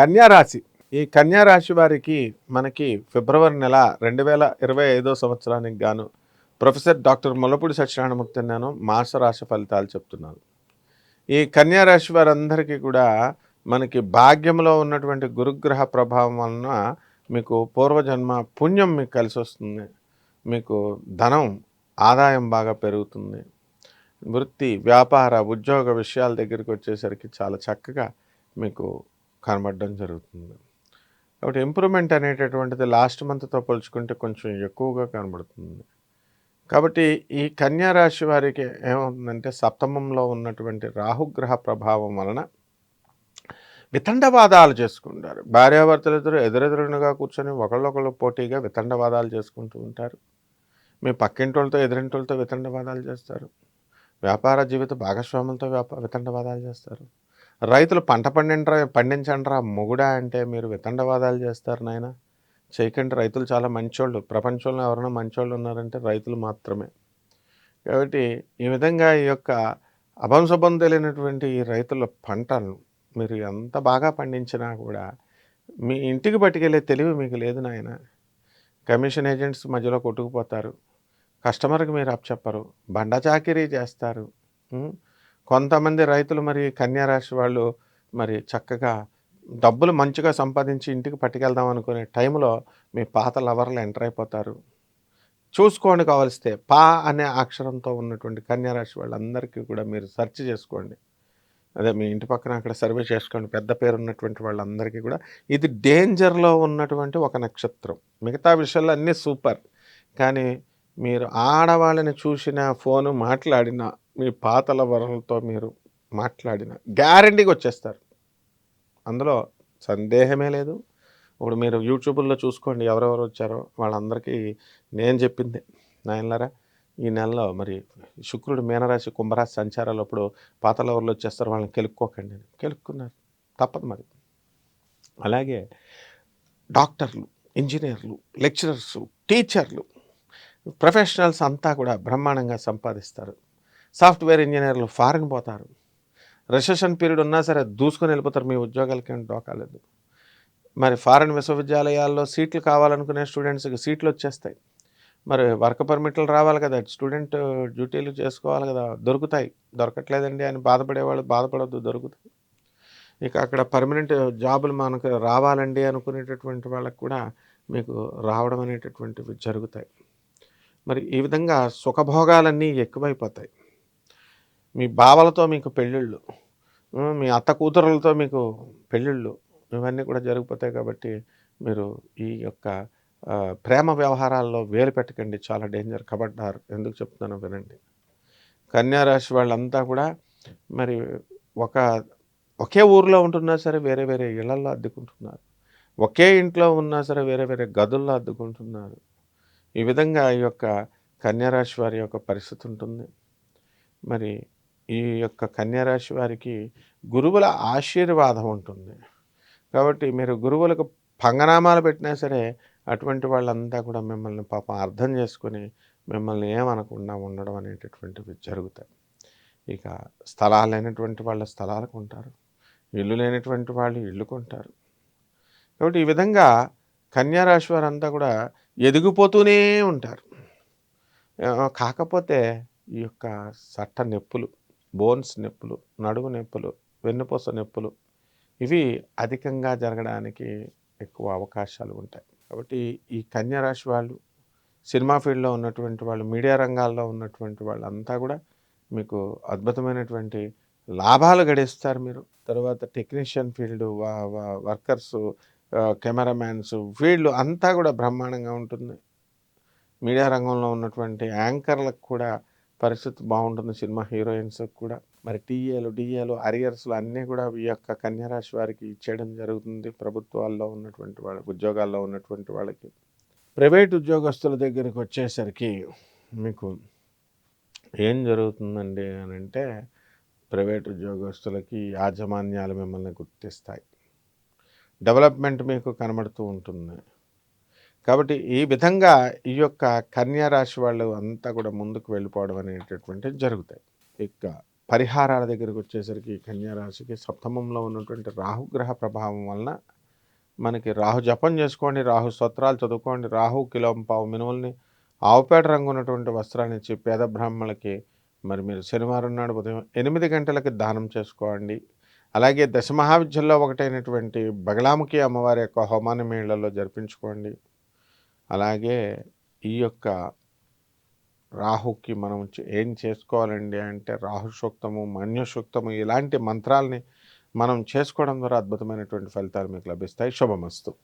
కన్యారాశి. ఈ కన్యారాశి వారికి మనకి ఫిబ్రవరి నెల రెండు వేల ఇరవై ఐదో సంవత్సరానికి గాను ప్రొఫెసర్ డాక్టర్ ములపూడి సత్యనారాయణమూర్తి నేను మాస రాశి ఫలితాలు చెప్తున్నాను. ఈ కన్యారాశి వారందరికీ కూడా మనకి భాగ్యంలో ఉన్నటువంటి గురుగ్రహ ప్రభావం వలన మీకు పూర్వజన్మ పుణ్యం మీకు కలిసి వస్తుంది. మీకు ధనం ఆదాయం బాగా పెరుగుతుంది. వృత్తి వ్యాపార ఉద్యోగ విషయాల దగ్గరికి వచ్చేసరికి చాలా చక్కగా మీకు కనబడడం జరుగుతుంది. కాబట్టి ఇంప్రూవ్మెంట్ అనేటటువంటిది లాస్ట్ మంత్తో పోల్చుకుంటే కొంచెం ఎక్కువగా కనబడుతుంది. కాబట్టి ఈ కన్యా రాశి వారికి ఏమవుతుందంటే సప్తమంలో ఉన్నటువంటి రాహుగ్రహ ప్రభావం వలన వితండవాదాలు చేసుకుంటారు. భార్యాభర్తలిద్దరు ఎదురెదురుగా కూర్చొని ఒకళ్ళొకళ్ళు పోటీగా వితండవాదాలు చేసుకుంటూ ఉంటారు. మీ పక్కింటోళ్ళతో ఎదురింటోళ్ళతో వితండవాదాలు చేస్తారు. వ్యాపార జీవిత భాగస్వాములతో వ్యాప వితండవాదాలు చేస్తారు. రైతులు పంట పండిండ్రా పండించండ్రా మొగుడా అంటే మీరు వితండవాదాలు చేస్తారు నాయన. చేయకండి రైతులు చాలా మంచోళ్ళు. ప్రపంచంలో ఎవరైనా మంచోళ్ళు ఉన్నారంటే రైతులు మాత్రమే. కాబట్టి ఈ విధంగా ఈ యొక్క అభంశుభం తెలియనటువంటి ఈ రైతుల పంటను మీరు ఎంత బాగా పండించినా కూడా మీ ఇంటికి పట్టుకెళ్ళే తెలివి మీకు లేదు నాయన. కమిషన్ ఏజెంట్స్ మధ్యలో కొట్టుకుపోతారు. కస్టమర్కి మీరు అప్పచెప్పరు. బండ చాకిరీ చేస్తారు. కొంతమంది రైతులు మరి కన్యారాశి వాళ్ళు మరి చక్కగా డబ్బులు మంచిగా సంపాదించి ఇంటికి పట్టుకెళ్దాం అనుకునే టైంలో మీ పాత లవర్లు ఎంటర్ అయిపోతారు. చూసుకోండి కావలిస్తే పా అనే అక్షరంతో ఉన్నటువంటి కన్యారాశి వాళ్ళందరికీ కూడా మీరు సెర్చ్ చేసుకోండి. అదే మీ ఇంటి పక్కన అక్కడ సర్వే చేసుకోండి. పెద్ద పేరు ఉన్నటువంటి వాళ్ళందరికీ కూడా ఇది డేంజర్లో ఉన్నటువంటి ఒక నక్షత్రం. మిగతా విషయాలు అన్నీ సూపర్. కానీ మీరు ఆడవాళ్ళని చూసిన ఫోను మాట్లాడిన మీ పాతల వరలతో మీరు మాట్లాడిన గ్యారంటీగా వచ్చేస్తారు. అందులో సందేహమే లేదు. ఇప్పుడు మీరు యూట్యూబ్లో చూసుకోండి ఎవరెవరు వచ్చారో వాళ్ళందరికీ నేను చెప్పిందే. నాయనలారా ఈ నెలలో మరి శుక్రుడు మీనరాశి కుంభరాశి సంచారాలు అప్పుడు పాత లవర్లు వచ్చేస్తారు వాళ్ళని కెలుక్కోకండి కెలుక్కున్నారు. తప్పదు మరి. అలాగే డాక్టర్లు ఇంజనీర్లు లెక్చరర్స్ టీచర్లు ప్రొఫెషనల్స్ అంతా కూడా బ్రహ్మాండంగా సంపాదిస్తారు. సాఫ్ట్వేర్ ఇంజనీర్లు ఫారిన్ పోతారు. రిసెషన్ పీరియడ్ ఉన్నా సరే దూసుకొని వెళ్ళిపోతారు. మీ ఉద్యోగాలకి ఏం డోకాలేదు మరి ఫారిన్ విశ్వవిద్యాలయాల్లో సీట్లు కావాలనుకునే స్టూడెంట్స్కి సీట్లు వచ్చేస్తాయి. మరి వర్క్ పర్మిట్లు రావాలి కదా. స్టూడెంట్ డ్యూటీలు చేసుకోవాలి కదా. దొరుకుతాయి. దొరకట్లేదండి అని బాధపడేవాళ్ళు బాధపడద్దు దొరుకుతాయి. ఇక అక్కడ పర్మనెంట్ జాబులు మనకు రావాలండి అనుకునేటటువంటి వాళ్ళకి కూడా మీకు రావడం అనేటటువంటివి జరుగుతాయి. మరి ఈ విధంగా సుఖభోగాలన్నీ ఎక్కువైపోతాయి. మీ బావలతో మీకు పెళ్ళిళ్ళు మీ అత్త కూతురులతో మీకు పెళ్ళిళ్ళు ఇవన్నీ కూడా జరిగిపోతాయి కాబట్టి మీరు ఈ యొక్క ప్రేమ వ్యవహారాల్లో వేలు పెట్టకండి. చాలా డేంజర్ కబడ్డారు. ఎందుకు చెప్తున్నానో వినండి. కన్యారాశి వాళ్ళంతా కూడా మరి ఒక ఒకే ఊర్లో ఉంటున్నా సరే వేరే వేరే ఇళ్ళల్లో అద్దుకుంటున్నారు. ఒకే ఇంట్లో ఉన్నా సరే వేరే వేరే గదుల్లో అద్దుకుంటున్నారు. ఈ విధంగా ఈ యొక్క కన్యారాశి వారి యొక్క పరిస్థితి ఉంటుంది. మరి ఈ యొక్క కన్యారాశి వారికి గురువుల ఆశీర్వాదం ఉంటుంది. కాబట్టి మీరు గురువులకు పంగనామాలు పెట్టినా సరే అటువంటి వాళ్ళంతా కూడా మిమ్మల్ని పాపం అర్థం చేసుకొని మిమ్మల్ని ఏమనకుండా ఉండడం అనేటటువంటివి జరుగుతాయి. ఇక స్థలాలు లేనటువంటి వాళ్ళ స్థలాలు కొంటారు. ఇల్లు లేనటువంటి వాళ్ళు ఇల్లు కొంటారు. కాబట్టి ఈ విధంగా కన్యారాశి వారంతా కూడా ఎదిగిపోతూనే ఉంటారు. కాకపోతే ఈ యొక్క సట్ట నొప్పులు బోన్స్ నొప్పులు నడుము నొప్పులు వెన్నుపూస నొప్పులు ఇవి అధికంగా జరగడానికి ఎక్కువ అవకాశాలు ఉంటాయి. కాబట్టి ఈ కన్యారాశి వాళ్ళు సినిమా ఫీల్డ్లో ఉన్నటువంటి వాళ్ళు మీడియా రంగాల్లో ఉన్నటువంటి వాళ్ళంతా కూడా మీకు అద్భుతమైనటువంటి లాభాలు గడిస్తారు మీరు. తర్వాత technician field workers cameramans field అంతా కూడా బ్రహ్మాండంగా ఉంటుంది. మీడియా రంగంలో ఉన్నటువంటి యాంకర్లకు కూడా పరిస్థితి బాగుంటుంది సినిమా హీరోయిన్స్ కూడా. మరి టీఏలు డిఏలు అరియర్స్లు అన్నీ కూడా ఈ యొక్క కన్యారాశి వారికి ఇచ్చేయడం జరుగుతుంది. ప్రభుత్వాల్లో ఉన్నటువంటి వాళ్ళకి ఉద్యోగాల్లో ఉన్నటువంటి వాళ్ళకి. ప్రైవేట్ ఉద్యోగస్తుల దగ్గరికి వచ్చేసరికి మీకు ఏం జరుగుతుందండి అని అంటే ప్రైవేట్ ఉద్యోగస్తులకి యాజమాన్యాలు మిమ్మల్ని గుర్తిస్తాయి. డెవలప్మెంట్ మీకు కనబడుతూ ఉంటుంది. కాబట్టి ఈ విధంగా ఈ యొక్క కన్యా రాశి వాళ్ళు అంతా కూడా ముందుకు వెళ్ళిపోవడం అనేటటువంటివి జరుగుతాయి. ఇక పరిహారాల దగ్గరకు వచ్చేసరికి కన్యా రాశికి సప్తమంలో ఉన్నటువంటి రాహుగ్రహ ప్రభావం వలన మనకి రాహు జపం చేసుకోండి రాహు స్తోత్రాలు చదువుకోండి రాహు కిలోం పావు మినుముల్ని ఆవుపేట రంగు ఉన్నటువంటి వస్త్రాన్ని ఇచ్చి పేద బ్రాహ్మణులకి మరి మీరు శనివారం నాడు ఉదయం ఎనిమిది గంటలకి దానం చేసుకోండి. అలాగే దశమహావిద్యల్లో ఒకటైనటువంటి బగలాముఖి అమ్మవారి యొక్క హోమాన్ని మేళ్ళలో జరిపించుకోండి. అలాగే ఈ యొక్క రాహుకి మనం చే- ఏం చేసుకోవాలండి అంటే రాహు సూక్తము మన్యు సూక్తము ఇలాంటి మంత్రాల్ని మనం చేసుకోవడం ద్వారా అద్భుతమైనటువంటి ఫలితాలు మీకు లభిస్తాయి. శుభమస్తు.